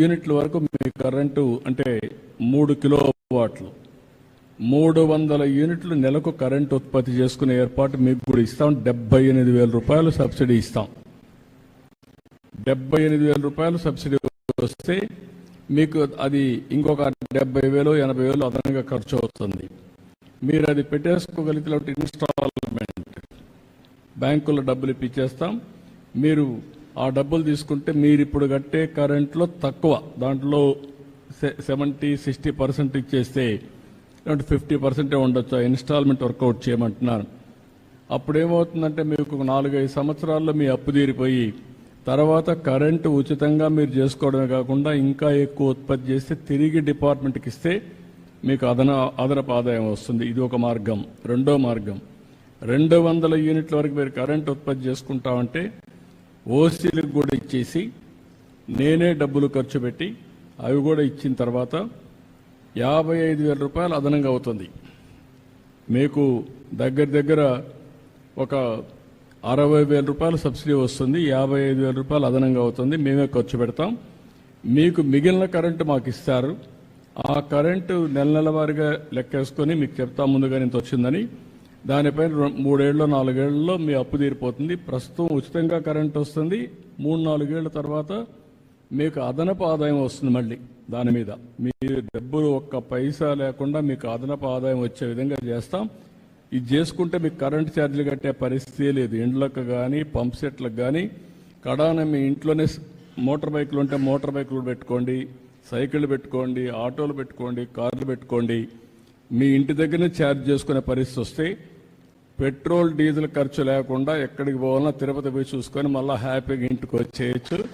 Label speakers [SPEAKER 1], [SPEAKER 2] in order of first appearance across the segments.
[SPEAKER 1] యూనిట్ల వరకు మీ కరెంటు అంటే మూడు కిలో వాట్లు మూడు వందల యూనిట్లు నెలకు కరెంటు ఉత్పత్తి చేసుకునే ఏర్పాటు మీకు కూడా ఇస్తాం. డెబ్బై ఎనిమిది వేల రూపాయలు సబ్సిడీ ఇస్తాం. డెబ్బై ఎనిమిది వేల రూపాయలు సబ్సిడీ వస్తే మీకు అది ఇంకొక డెబ్బై వేలు ఎనభై వేలు అదనంగా ఖర్చు అవుతుంది. మీరు అది పెట్టేసుకోగలిగితే ఇన్స్టాల్మెంట్. బ్యాంకులో డబ్బులు ఇప్పించేస్తాం మీరు ఆ డబ్బులు తీసుకుంటే మీరు ఇప్పుడు కట్టే కరెంట్లో తక్కువ. దాంట్లో సెవెంటీ సిక్స్టీ పర్సెంట్ ఇచ్చేస్తే ఫిఫ్టీ పర్సెంటే ఉండొచ్చు. ఆ ఇన్స్టాల్మెంట్ వర్కౌట్ చేయమంటున్నారు. అప్పుడు ఏమవుతుందంటే మీకు ఒక నాలుగైదు సంవత్సరాల్లో మీ అప్పు తీరిపోయి తర్వాత కరెంటు ఉచితంగా మీరు చేసుకోవడమే కాకుండా ఇంకా ఎక్కువ ఉత్పత్తి చేస్తే తిరిగి డిపార్ట్మెంట్కి ఇస్తే మీకు అదన అదనపు ఆదాయం వస్తుంది. ఇది ఒక మార్గం. రెండో మార్గం. రెండు వందల యూనిట్ల వరకు మీరు కరెంట్ ఉత్పత్తి చేసుకుంటామంటే ఓసీలకు కూడా ఇచ్చేసి నేనే డబ్బులు ఖర్చు పెట్టి అవి కూడా ఇచ్చిన తర్వాత యాభై ఐదు వేల రూపాయలు అదనంగా అవుతుంది. మీకు దగ్గర దగ్గర ఒక అరవై వేల రూపాయలు సబ్సిడీ వస్తుంది. యాభై ఐదు వేల రూపాయలు అదనంగా అవుతుంది. మేమే ఖర్చు పెడతాం. మీకు మిగిలిన కరెంటు మాకు ఇస్తారు. ఆ కరెంటు నెల నెలవారీగా లెక్కేసుకొని మీకు చెప్తా ముందుగా ఇంత వచ్చిందని దానిపైన మూడేళ్ళు నాలుగేళ్ళలో మీ అప్పు తీరిపోతుంది. ప్రస్తుతం ఉచితంగా కరెంట్ వస్తుంది. మూడు నాలుగేళ్ళ తర్వాత మీకు అదనపు ఆదాయం వస్తుంది మళ్ళీ దాని మీద. మీ డబ్బులు ఒక్క పైసా లేకుండా మీకు అదనపు ఆదాయం వచ్చే విధంగా చేస్తాం. ఇది చేసుకుంటే మీకు కరెంట్ ఛార్జీలు కట్టే పరిస్థితి లేదు. ఇండ్లకు కానీ పంప్ సెట్లకు కానీ కడాన మీ ఇంట్లోనే మోటార్ బైకులు ఉంటే మోటార్ బైకులు పెట్టుకోండి సైకిళ్ళు పెట్టుకోండి ఆటోలు పెట్టుకోండి కార్లు పెట్టుకోండి. మీ ఇంటి దగ్గరనే ఛార్జ్ చేసుకునే పరిస్థితి వస్తే పెట్రోల్ డీజిల్ ఖర్చు లేకుండా ఎక్కడికి పోవాలన్నా తిరుపతి పోయి చూసుకొని మళ్ళీ హ్యాపీగా ఇంటికి వచ్చేయచ్చు.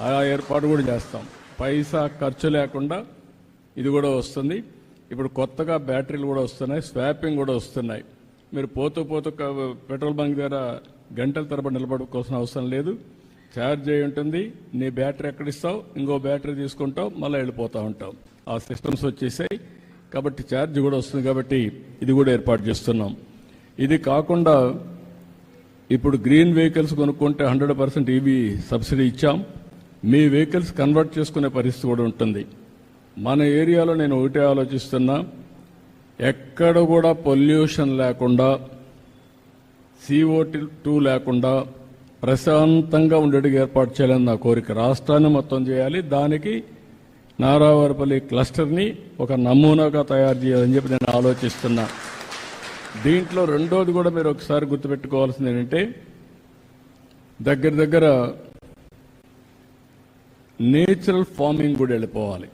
[SPEAKER 1] ఆ ఏర్పాటు కూడా చేస్తాం. పైసా ఖర్చు లేకుండా ఇది కూడా వస్తుంది. ఇప్పుడు కొత్తగా బ్యాటరీలు కూడా వస్తున్నాయి స్వాపింగ్ కూడా వస్తున్నాయి. మీరు పోతూ పోతూ పెట్రోల్ బంక్ దగ్గర గంటల తరబడి నిలబడుకోవాల్సిన అవసరం లేదు. ఛార్జ్ అయి ఉంటుంది. నీ బ్యాటరీ ఎక్కడ ఇస్తావు ఇంకో బ్యాటరీ తీసుకుంటావు. మళ్ళీ వెళ్ళిపోతూ ఉంటావు. ఆ సిస్టమ్స్ వచ్చేసాయి. కాబట్టి ఛార్జ్ కూడా వస్తుంది కాబట్టి ఇది కూడా ఏర్పాటు చేస్తున్నాం. ఇది కాకుండా ఇప్పుడు గ్రీన్ వెహికల్స్ కొనుక్కుంటే హండ్రెడ్ పర్సెంట్ ఈవీ సబ్సిడీ ఇచ్చాం. మీ వెహికల్స్ కన్వర్ట్ చేసుకునే పరిస్థితి కూడా ఉంటుంది. మన ఏరియాలో నేను ఒకటే ఆలోచిస్తున్నా. ఎక్కడ కూడా పొల్యూషన్ లేకుండా సిఓ టూ లేకుండా ప్రశాంతంగా ఉండేటికి ఏర్పాటు చేయాలని నా కోరిక. రాష్ట్రాన్ని మొత్తం చేయాలి. దానికి నారావారిపల్లి క్లస్టర్ని ఒక నమూనాగా తయారు చేయాలని చెప్పి నేను ఆలోచిస్తున్నా. దీంట్లో రెండోది కూడా మీరు ఒకసారి గుర్తుపెట్టుకోవాల్సింది ఏంటంటే దగ్గర దగ్గర నేచురల్ ఫార్మింగ్ కూడా వెళ్ళిపోవాలి.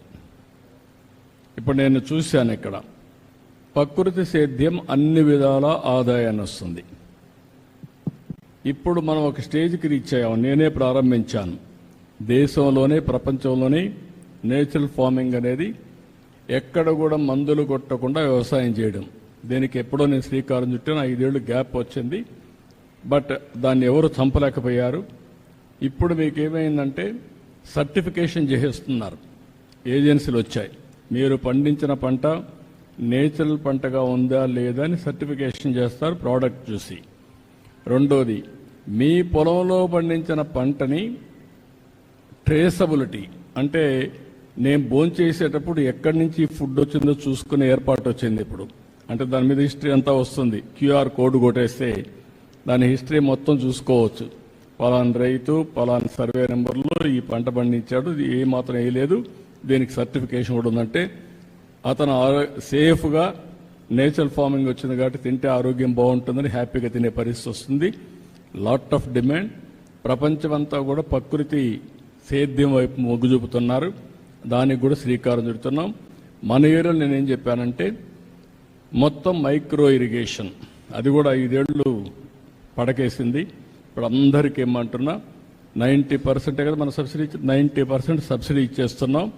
[SPEAKER 1] ఇప్పుడు నేను చూశాను ఇక్కడ ప్రకృతి సేద్యం అన్ని విధాల ఆదాయాన్ని వస్తుంది. ఇప్పుడు మనం ఒక స్టేజ్కి రీచ్ అయ్యాము నేనే ప్రారంభించాను. దేశంలోనే ప్రపంచంలోనే నేచురల్ ఫార్మింగ్ అనేది ఎక్కడ కూడా మందులు కొట్టకుండా వ్యవసాయం చేయడం. దీనికి ఎప్పుడో నేను శ్రీకారం చుట్టాను ఐదేళ్ళు గ్యాప్ వచ్చింది. బట్ దాన్ని ఎవరు చంపలేకపోయారు. ఇప్పుడు మీకు ఏమైందంటే సర్టిఫికేషన్ చేసేస్తున్నారు. ఏజెన్సీలు వచ్చాయి. మీరు పండించిన పంట నేచురల్ పంటగా ఉందా లేదా అని సర్టిఫికేషన్ చేస్తారు ప్రోడక్ట్ చూసి. రెండోది మీ పొలంలో పండించిన పంటని ట్రేసబిలిటీ అంటే నేను భోంచేసేటప్పుడు ఎక్కడి నుంచి ఫుడ్ వచ్చిందో చూసుకునే ఏర్పాటు వచ్చింది ఇప్పుడు. అంటే దాని మీద హిస్టరీ అంతా వస్తుంది. క్యూఆర్ కోడ్ కొట్టేస్తే దాని హిస్టరీ మొత్తం చూసుకోవచ్చు. పలాన్ రైతు పలాన్ సర్వే నెంబర్లో ఈ పంట పండించాడు ఇది ఏ మాత్రం వేయలేదు దీనికి సర్టిఫికేషన్ కూడా ఉందంటే అతను ఆరో- సేఫ్గా నేచురల్ ఫార్మింగ్ వచ్చింది కాబట్టి తింటే ఆరోగ్యం బాగుంటుందని హ్యాపీగా తినే పరిస్థితి వస్తుంది. లాట్ ఆఫ్ డిమాండ్ ప్రపంచమంతా కూడా ప్రకృతి సేద్యం వైపు మొగ్గు చూపుతున్నారు. దానికి కూడా శ్రీకారం చుడుతున్నాం. మన ఏరియాలో నేనేం చెప్పానంటే మొత్తం మైక్రో ఇరిగేషన్. అది కూడా ఐదేళ్ళు పడకేసింది. ఇప్పుడు అందరికీ ఏమంటున్నా నైంటీ పర్సెంటే కదా మన సబ్సిడీ నైంటీ పర్సెంట్ సబ్సిడీ ఇచ్చేస్తున్నాం.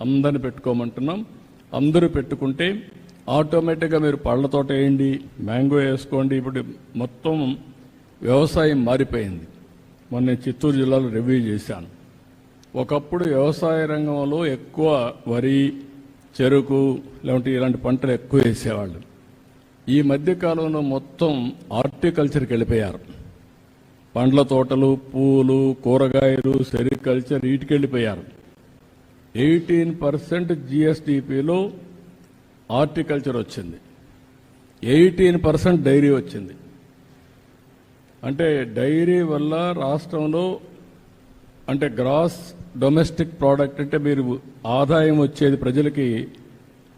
[SPEAKER 1] అందరిని పెట్టుకోమంటున్నాం. అందరూ పెట్టుకుంటే ఆటోమేటిక్గా మీరు పళ్ళ తోట వేయండి మ్యాంగో వేసుకోండి. ఇప్పుడు మొత్తం వ్యవసాయం మారిపోయింది. మొన్న చిత్తూరు జిల్లాలో రివ్యూ చేశాను. ఒకప్పుడు వ్యవసాయ రంగంలో ఎక్కువ వరి చెరుకు లేదంటే ఇలాంటి పంటలు ఎక్కువ వేసేవాళ్ళు. ఈ మధ్యకాలంలో మొత్తం హార్టికల్చర్కి వెళ్ళిపోయారు. పండ్ల తోటలు పూలు కూరగాయలు సెరికల్చర్ వీటికి వెళ్ళిపోయారు. ఎయిటీన్ పర్సెంట్ జిఎస్డిపిలో హార్టికల్చర్ వచ్చింది. ఎయిటీన్ పర్సెంట్ డైరీ వచ్చింది. అంటే డైరీ వల్ల రాష్ట్రంలో అంటే గ్రాస్ డొమెస్టిక్ ప్రోడక్ట్ అంటే మీరు ఆదాయం వచ్చేది ప్రజలకి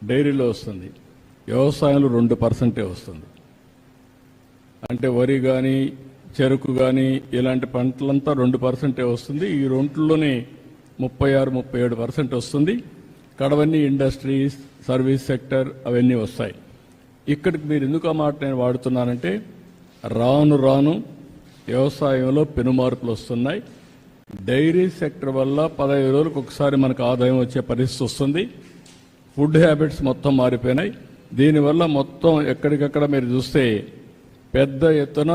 [SPEAKER 1] డైరీలో వస్తుంది. వ్యవసాయంలో రెండు పర్సెంటే వస్తుంది. అంటే వరి కానీ చెరుకు కానీ ఇలాంటి పంటలంతా రెండు పర్సెంటే వస్తుంది. ఈ రెంట్లోనే ముప్పై ఆరు ముప్పై ఏడు పర్సెంట్ వస్తుంది. కడవన్నీ ఇండస్ట్రీస్ సర్వీస్ సెక్టర్ అవన్నీ వస్తాయి. ఇక్కడికి మీరు ఎందుకు ఆ మాట నేను వాడుతున్నానంటే రాను రాను వ్యవసాయంలో పెనుమార్పులు వస్తున్నాయి. డైరీ సెక్టర్ వల్ల పదహైదు రోజులకు ఒకసారి మనకు ఆదాయం వచ్చే పరిస్థితి వస్తుంది. ఫుడ్ హ్యాబిట్స్ మొత్తం మారిపోయినాయి. దీనివల్ల మొత్తం ఎక్కడికక్కడ మీరు చూస్తే పెద్ద ఎత్తున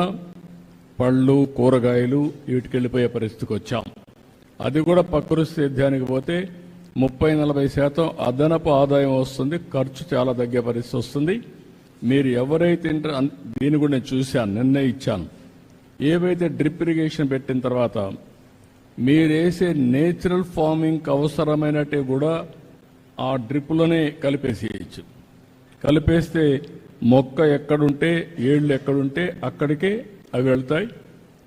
[SPEAKER 1] పళ్ళు కూరగాయలు వీటికి వెళ్ళిపోయే పరిస్థితికి వచ్చాం. అది కూడా ప్రకృతి సేద్యానికి పోతే ముప్పై నలభై శాతం అదనపు ఆదాయం వస్తుంది. ఖర్చు చాలా తగ్గే పరిస్థితి వస్తుంది. మీరు ఎవరైతే ఇంటర్ దీని కూడా నేను చూశాను నిన్నే ఇచ్చాను ఏవైతే డ్రిప్ ఇరిగేషన్ పెట్టిన తర్వాత మీరేసే నేచురల్ ఫార్మింగ్కి అవసరమైనట్టే కూడా ఆ డ్రిప్లోనే కలిపేసేయచ్చు. కలిపేస్తే మొక్క ఎక్కడుంటే ఏళ్ళు ఎక్కడుంటే అక్కడికే అవి వెళ్తాయి.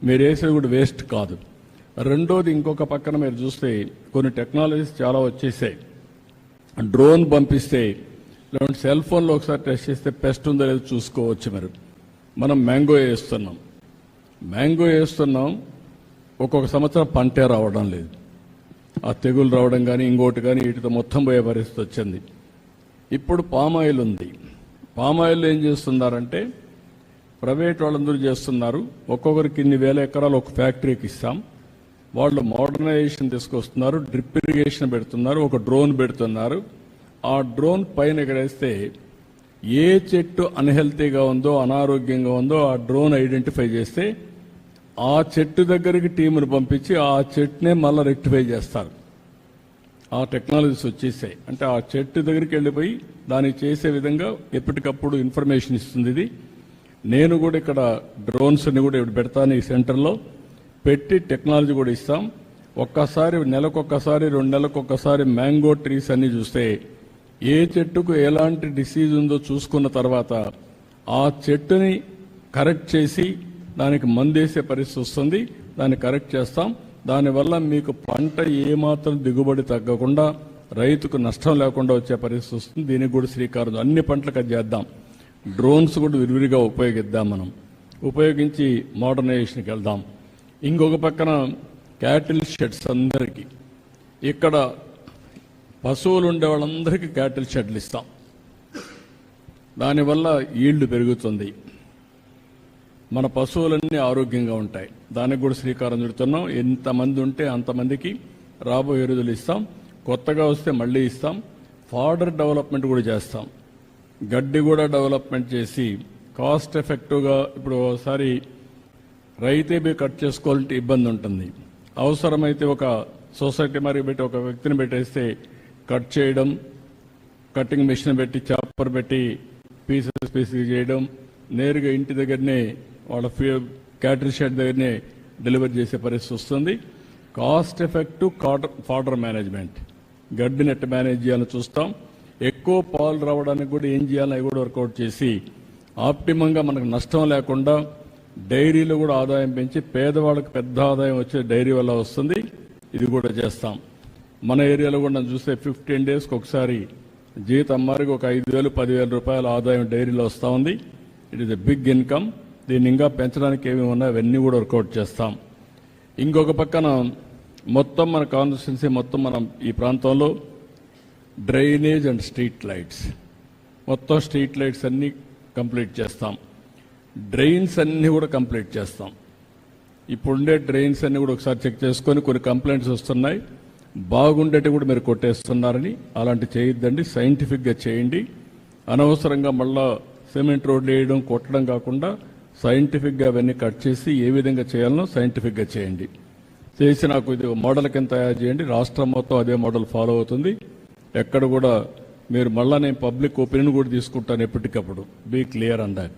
[SPEAKER 1] మీరేసేది కూడా వేస్ట్ కాదు. రెండోది ఇంకొక పక్కన మీరు చూస్తే కొన్ని టెక్నాలజీస్ చాలా వచ్చేసాయి. డ్రోన్ పంపిస్తే లేదంటే సెల్ ఫోన్లో ఒకసారి టెస్ట్ చేస్తే పెస్ట్ ఉందో లేదో చూసుకోవచ్చు మీరు. మనం మ్యాంగో వేస్తున్నాం. మ్యాంగో వేస్తున్నాం. ఒక్కొక్క సంవత్సరం పంటే రావడం లేదు. ఆ తెగులు రావడం కానీ ఇంకోటి కానీ వీటితో మొత్తం పోయే పరిస్థితి వచ్చింది. ఇప్పుడు పామాయిల్ ఉంది. పామాయిల్ ఏం చేస్తున్నారంటే ప్రైవేట్ వాళ్ళందరూ చేస్తున్నారు. ఒక్కొక్కరికి ఇన్ని వేల ఎకరాలు ఒక ఫ్యాక్టరీకి ఇస్తాం. వాళ్ళు మోడర్నైజేషన్ తీసుకొస్తున్నారు డ్రిప్ ఇరిగేషన్ పెడుతున్నారు ఒక డ్రోన్ పెడుతున్నారు. ఆ డ్రోన్ పైన ఎగరేస్తే ఏ చెట్టు అన్హెల్తీగా ఉందో అనారోగ్యంగా ఉందో ఆ డ్రోన్ ఐడెంటిఫై చేస్తే ఆ చెట్టు దగ్గరికి టీమును పంపించి ఆ చెట్టునే మళ్ళీ రెక్టిఫై చేస్తారు. ఆ టెక్నాలజీస్ వచ్చేసాయి. అంటే ఆ చెట్టు దగ్గరికి వెళ్ళిపోయి దాన్ని చేసే విధంగా ఎప్పటికప్పుడు ఇన్ఫర్మేషన్ ఇస్తుంది ఇది. నేను కూడా ఇక్కడ డ్రోన్స్ని కూడా ఇప్పుడు పెడతాను ఈ సెంటర్లో. పెట్టి టెక్నాలజీ కూడా ఇస్తాం. ఒక్కసారి నెలకొక్కసారి రెండు నెలలకొక్కసారి మ్యాంగో ట్రీస్ అన్ని చూస్తే ఏ చెట్టుకు ఎలాంటి డిసీజ్ ఉందో చూసుకున్న తర్వాత ఆ చెట్టుని కరెక్ట్ చేసి దానికి మందేసే పరిస్థితి వస్తుంది. దాన్ని కరెక్ట్ చేస్తాం. దానివల్ల మీకు పంట ఏమాత్రం దిగుబడి తగ్గకుండా రైతుకు నష్టం లేకుండా వచ్చే పరిస్థితి వస్తుంది. దీనికి కూడా శ్రీకారం. అన్ని పంటలకు అది చేద్దాం. డ్రోన్స్ కూడా విరివిరిగా ఉపయోగిద్దాం మనం. ఉపయోగించి మోడర్నైజేషన్కి వెళ్దాం. ఇంకొక పక్కన క్యాటిల్ షెడ్స్ అందరికీ. ఇక్కడ పశువులు ఉండే వాళ్ళందరికీ క్యాటిల్ షెడ్లు ఇస్తాం. దానివల్ల ఈల్డ్ పెరుగుతుంది. మన పశువులన్నీ ఆరోగ్యంగా ఉంటాయి. దానికి కూడా శ్రీకారం చుడుతున్నాం. ఎంతమంది ఉంటే అంతమందికి రాబోయే రోజులు ఇస్తాం. కొత్తగా వస్తే మళ్ళీ ఇస్తాం. ఫాడర్ డెవలప్మెంట్ కూడా చేస్తాం. గడ్డి కూడా డెవలప్మెంట్ చేసి కాస్ట్ ఎఫెక్టివ్గా ఇప్పుడు ఒకసారి రైతే బి కట్ చేసుకోవాలంటే ఇబ్బంది ఉంటుంది. అవసరమైతే ఒక సొసైటీ మరి పెట్టి ఒక వ్యక్తిని పెట్టేస్తే కట్ చేయడం కటింగ్ మిషన్ పెట్టి చాపర్ పెట్టి పీసెస్ పీసెస్ చేయడం నేరుగా ఇంటి దగ్గరనే వాళ్ళ క్యాటరీ షెడ్ దగ్గరనే డెలివరీ చేసే పరిస్థితి వస్తుంది. Cost effective cattle fodder management గడ్డి నెట్ మేనేజ్ చేయాలని చూస్తాం. ఎక్కువ పాలు రావడానికి కూడా ఏం చేయాలని అవి కూడా వర్కౌట్ చేసి ఆప్టిమంగా మనకు నష్టం లేకుండా డైరీలో కూడా ఆదాయం పెంచి పేదవాళ్ళకి పెద్ద ఆదాయం వచ్చే డైరీ వల్ల వస్తుంది. ఇది కూడా చేస్తాం. మన ఏరియాలో కూడా చూస్తే ఫిఫ్టీన్ డేస్కి ఒకసారి జీతం అమ్మారికి ఒక ఐదు వేలు పదివేల రూపాయల ఆదాయం డైరీలో వస్తూ ఉంది. It is a big income దీన్ని ఇంకా పెంచడానికి ఏమి ఉన్నాయో అవన్నీ కూడా వర్కౌట్ చేస్తాం. ఇంకొక పక్కన మొత్తం మన కాన్స్టిట్యున్సీ మొత్తం మనం ఈ ప్రాంతంలో డ్రైనేజ్ అండ్ స్ట్రీట్ లైట్స్. మొత్తం స్ట్రీట్ లైట్స్ అన్నీ కంప్లీట్ చేస్తాం. డ్రైన్స్ అన్నీ కూడా కంప్లీట్ చేస్తాం. ఇప్పుడుండే డ్రైన్స్ అన్నీ కూడా ఒకసారి చెక్ చేసుకొని కొన్ని కంప్లైంట్స్ వస్తున్నాయి. బాగుండేటి కూడా మీరు కొట్టేస్తున్నారని అలాంటి చేయొద్దండి. సైంటిఫిక్గా చేయండి. అనవసరంగా మళ్ళా సిమెంట్ రోడ్లు వేయడం కొట్టడం కాకుండా సైంటిఫిక్గా అవన్నీ కట్ చేసి ఏ విధంగా చేయాలనో సైంటిఫిక్గా చేయండి. చేసి నాకు ఇది మోడల్ కింద తయారు చేయండి. రాష్ట్రం మొత్తం అదే మోడల్ ఫాలో అవుతుంది. ఎక్కడ కూడా మీరు మళ్ళా నేను పబ్లిక్ ఒపీనియన్ కూడా తీసుకుంటాను ఎప్పటికప్పుడు. Be clear on that.